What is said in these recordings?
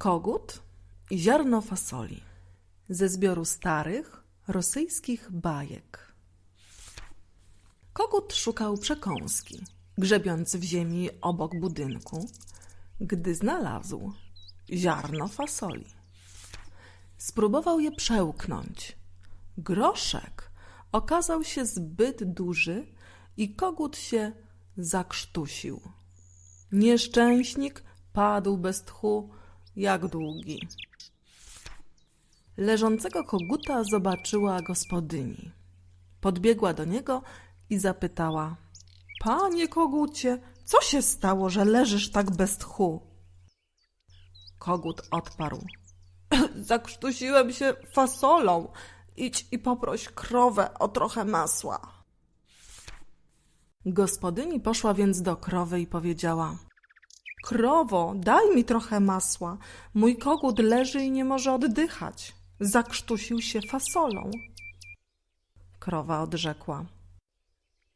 Kogut i ziarno fasoli ze zbioru starych rosyjskich bajek. Kogut szukał przekąski, grzebiąc w ziemi obok budynku, gdy znalazł ziarno fasoli. Spróbował je przełknąć. Groszek okazał się zbyt duży i kogut się zakrztusił. Nieszczęśnik padł bez tchu jak długi. Leżącego koguta zobaczyła gospodyni. Podbiegła do niego i zapytała: Panie kogucie, co się stało, że leżysz tak bez tchu? Kogut odparł: Zakrztusiłem się fasolą. Idź i poproś krowę o trochę masła. Gospodyni poszła więc do krowy i powiedziała: Krowo, daj mi trochę masła. Mój kogut leży i nie może oddychać. Zakrztusił się fasolą. Krowa odrzekła: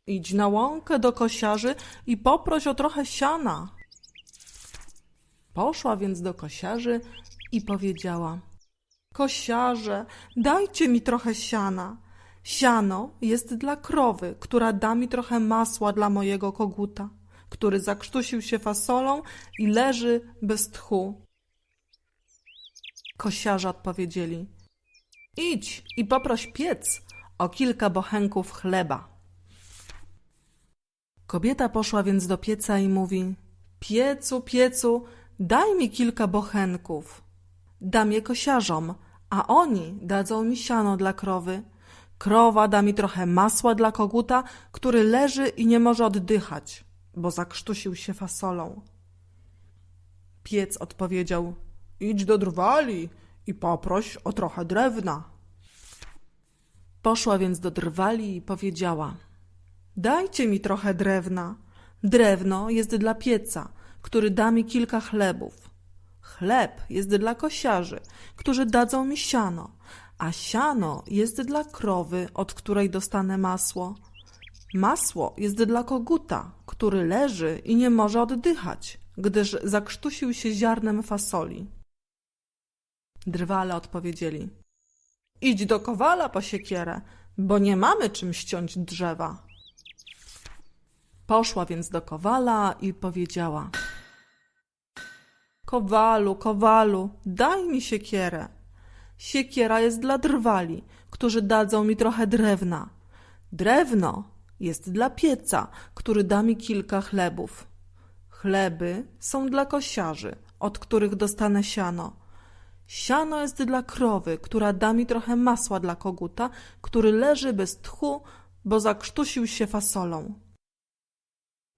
Idź na łąkę do kosiarzy i poproś o trochę siana. Poszła więc do kosiarzy i powiedziała: Kosiarze, dajcie mi trochę siana. Siano jest dla krowy, która da mi trochę masła dla mojego koguta, który zakrztusił się fasolą i leży bez tchu. Kosiarze odpowiedzieli: Idź i poproś piec o kilka bochenków chleba. Kobieta poszła więc do pieca i mówi: Piecu, piecu, daj mi kilka bochenków. Dam je kosiarzom, a oni dadzą mi siano dla krowy. Krowa da mi trochę masła dla koguta, który leży i nie może oddychać, bo zakrztusił się fasolą. Piec odpowiedział: Idź do drwali i poproś o trochę drewna. Poszła więc do drwali i powiedziała: Dajcie mi trochę drewna. Drewno jest dla pieca, który da mi kilka chlebów. Chleb jest dla kosiarzy, którzy dadzą mi siano, a siano jest dla krowy, od której dostanę masło. Masło jest dla koguta, który leży i nie może oddychać, gdyż zakrztusił się ziarnem fasoli. Drwale odpowiedzieli: Idź do kowala po siekierę, bo nie mamy czym ściąć drzewa. Poszła więc do kowala i powiedziała: Kowalu, kowalu, daj mi siekierę. Siekiera jest dla drwali, którzy dadzą mi trochę drewna. Drewno jest dla pieca, który da mi kilka chlebów. Chleby są dla kosiarzy, od których dostanę siano. Siano jest dla krowy, która da mi trochę masła dla koguta, który leży bez tchu, bo zakrztusił się fasolą.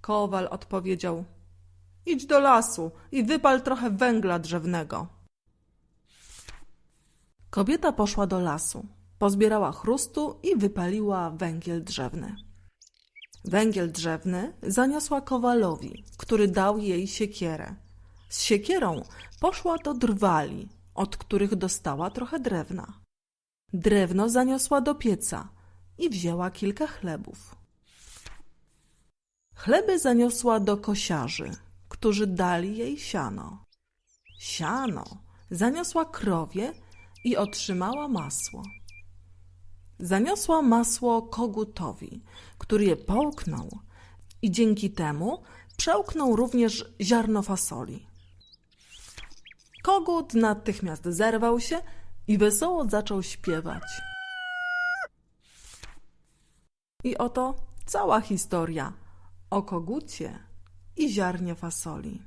Kowal odpowiedział: Idź do lasu i wypal trochę węgla drzewnego. Kobieta poszła do lasu, pozbierała chrustu i wypaliła węgiel drzewny. Węgiel drzewny zaniosła kowalowi, który dał jej siekierę. Z siekierą poszła do drwali, od których dostała trochę drewna. Drewno zaniosła do pieca i wzięła kilka chlebów. Chleby zaniosła do kosiarzy, którzy dali jej siano. Siano zaniosła krowie i otrzymała masło. Zaniosła masło kogutowi, który je połknął i dzięki temu przełknął również ziarno fasoli. Kogut natychmiast zerwał się i wesoło zaczął śpiewać. I oto cała historia o kogucie i ziarnie fasoli.